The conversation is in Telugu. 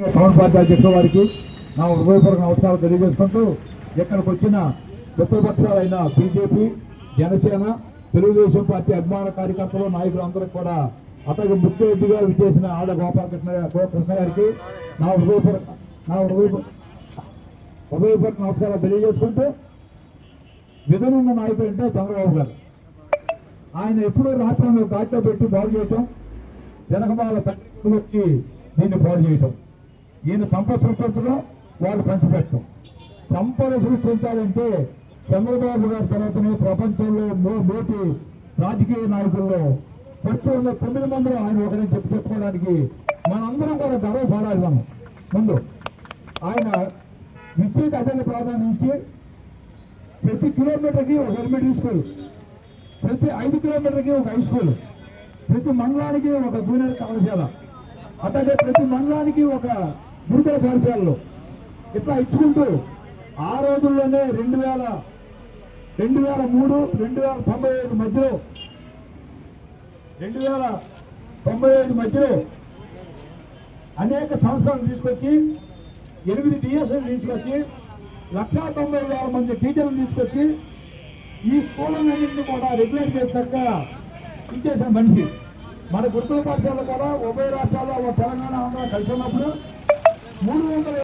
పవన్ పార్టీ అధ్యక్షుల వారికి నా హృదయపూర్వక నమస్కారం తెలియజేసుకుంటూ ఇక్కడికి వచ్చిన మిత్రపక్షాలైన బీజేపీ జనసేన తెలుగుదేశం పార్టీ అభిమాన కార్యకర్తలు నాయకులు అందరూ కూడా అతనికి ముఖ్య అతిథిగా విచ్చేసిన ఆడ గోపాలకృష్ణ గోకృష్ణ గారికి నా హృదయపూర్వక నా హృదయ హృదయపూర్వక నమస్కారం తెలియజేసుకుంటూ విధనున్న నాయకుడు అంటే చంద్రబాబు గారు. ఆయన ఎప్పుడూ రాష్ట్రంలో దాటిలో పెట్టి బాగు చేయటం వెనకమాల తల్లికి దీన్ని బాగు చేయటం. ఈయన సంపద సృష్టించడం వాళ్ళు పంచిపెట్టడం. సంపద సృష్టించాలంటే చంద్రబాబు గారి తర్వాతనే ప్రపంచంలో మో- మోటి రాజకీయ నాయకుల్లో ప్రతి ఉన్న తొమ్మిది మందిలో ఆయన ఒకరిని చెప్పి చెప్పుకోవడానికి మనందరం కూడా గర్వపడాలి మనం. ముందు ఆయన విద్యుత్ అతన్ని ప్రాధాన్యించి ప్రతి కిలోమీటర్కి ఒక ఎలిమెంటరీ స్కూల్ ప్రతి ఐదు కిలోమీటర్కి ఒక హై స్కూల్ ప్రతి మండలానికి ఒక జూనియర్ కళాశాల అట్లాగే ప్రతి మండలానికి ఒక గురుకుల పాఠశాలలో. ఇట్లా ఇచ్చుకుంటూ ఆ రోజుల్లోనే రెండు వేల రెండు వేల మూడు రెండు వేల తొంభై ఐదు మధ్యలో రెండు వేల తొంభై ఐదు మధ్యలో అనేక సంస్థలను తీసుకొచ్చి ఎనిమిది డిఎస్ఎల్ తీసుకొచ్చి లక్షా తొంభై వేల మంది టీచర్లు తీసుకొచ్చి ఈ స్కూళ్ళన్నింటినీ కూడా రెగ్యులేట్ చేశాక ఇచ్చేసిన మనిషి. మన గురుకుల పాఠశాలలో కూడా ఉభయ రాష్ట్రాల్లో తెలంగాణ ఆంధ్ర కలిసి ఉన్నప్పుడు మూడు వందల